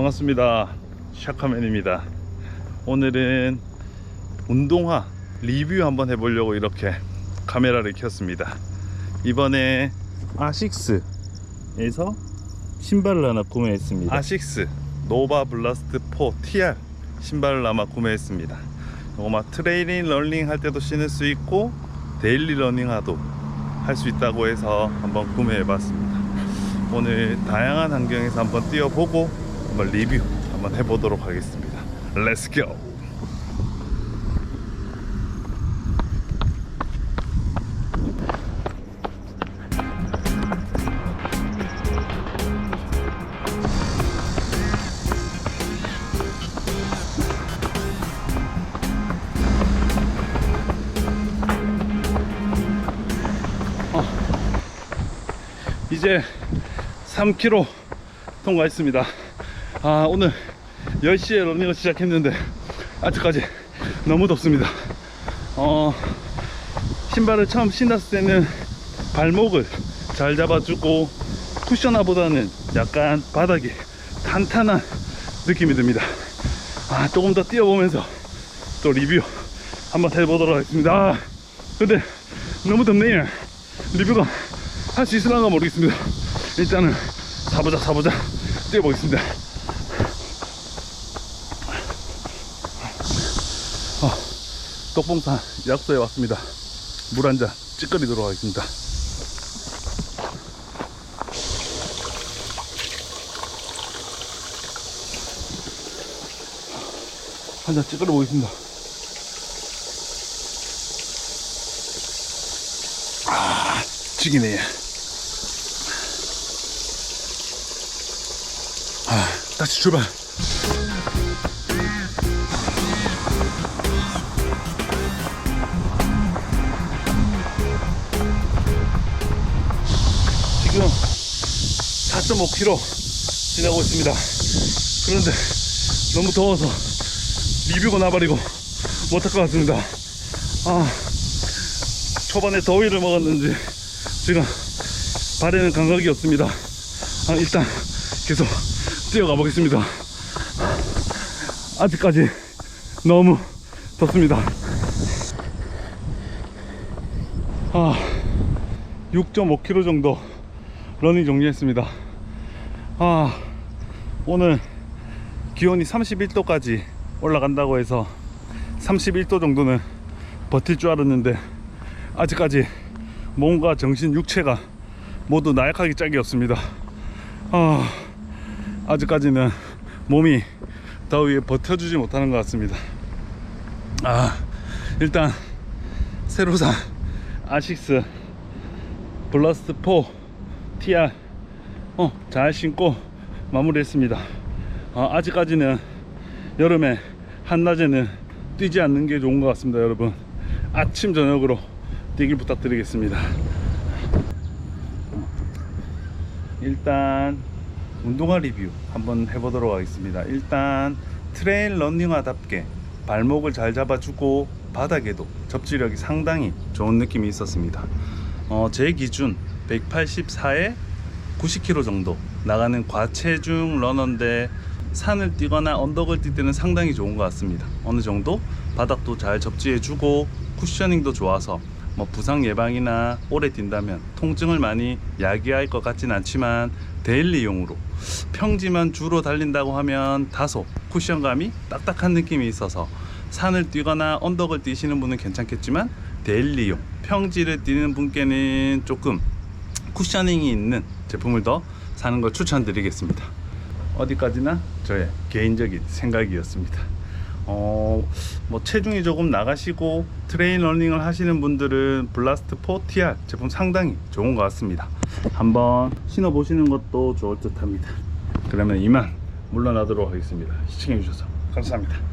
반갑습니다. 샤카맨입니다. 오늘은 운동화 리뷰 한번 해보려고 이렇게 카메라를 켰습니다. 이번에 아식스에서 신발을 하나 구매했습니다. 아식스 노바 블라스트 4 TR 신발을 아마 구매했습니다. 이거 막 트레이닝 런닝 할 때도 신을 수 있고 데일리 러닝화도 할 수 있다고 해서 한번 구매해 봤습니다. 오늘 다양한 환경에서 한번 뛰어보고 한번 리뷰 한번 해보도록 하겠습니다. Let's go! 이제 3km 통과했습니다. 아, 오늘 10시에 러닝을 시작했는데 아직까지 너무 덥습니다. 어, 신발을 처음 신었을 때는 발목을 잘 잡아주고 쿠셔나보다는 약간 바닥이 탄탄한 느낌이 듭니다. 아, 조금 더 뛰어보면서 또 리뷰 한번 해보도록 하겠습니다. 아, 근데 너무 덥네요. 리뷰가 할 수 있을란가 모르겠습니다. 일단은 사보자 사보자 뛰어보겠습니다. 똑봉산 약소에 왔습니다. 물 한 잔 찌꺼리도록 하겠습니다. 한 잔 찌꺼리 보겠습니다. 아, 죽이네. 아, 다시 출발. 4.5km 지나고 있습니다. 그런데 너무 더워서 리뷰가 나버리고 못할 것 같습니다. 아, 초반에 더위를 먹었는지 지금 발에는 감각이 없습니다. 아, 일단 계속 뛰어가 보겠습니다. 아직까지 너무 덥습니다. 아, 6.5km 정도 러닝 정리했습니다. 아, 오늘 기온이 31도까지 올라간다고 해서 31도 정도는 버틸 줄 알았는데 아직까지 몸과 정신, 육체가 모두 나약하기 짝이 없습니다. 아, 아직까지는 몸이 더위에 버텨주지 못하는 것 같습니다. 아, 일단 새로 산 아식스 블러스트 4 TR 어, 잘 신고 마무리했습니다. 아, 아직까지는 여름에 한낮에는 뛰지 않는 게 좋은 것 같습니다, 여러분. 아침 저녁으로 뛰길 부탁드리겠습니다. 일단 운동화 리뷰 한번 해보도록 하겠습니다. 일단 트레일 러닝화답게 발목을 잘 잡아주고 바닥에도 접지력이 상당히 좋은 느낌이 있었습니다. 어, 제 기준 184에 90km 정도 나가는 과체중 러너인데 산을 뛰거나 언덕을 뛸 때는 상당히 좋은 것 같습니다. 어느 정도 바닥도 잘 접지해 주고 쿠셔닝도 좋아서 뭐 부상 예방이나 오래 뛴다면 통증을 많이 야기할 것 같진 않지만 데일리용으로 평지만 주로 달린다고 하면 다소 쿠션감이 딱딱한 느낌이 있어서 산을 뛰거나 언덕을 뛰시는 분은 괜찮겠지만 데일리용 평지를 뛰는 분께는 조금 쿠셔닝이 있는 제품을 더 사는 걸 추천드리겠습니다. 어디까지나 저의 개인적인 생각이었습니다. 어, 뭐 체중이 조금 나가시고 트레인 러닝을 하시는 분들은 블라스트 4TR 제품 상당히 좋은 것 같습니다. 한번 신어 보시는 것도 좋을 듯 합니다. 그러면 이만 물러나도록 하겠습니다. 시청해 주셔서 감사합니다.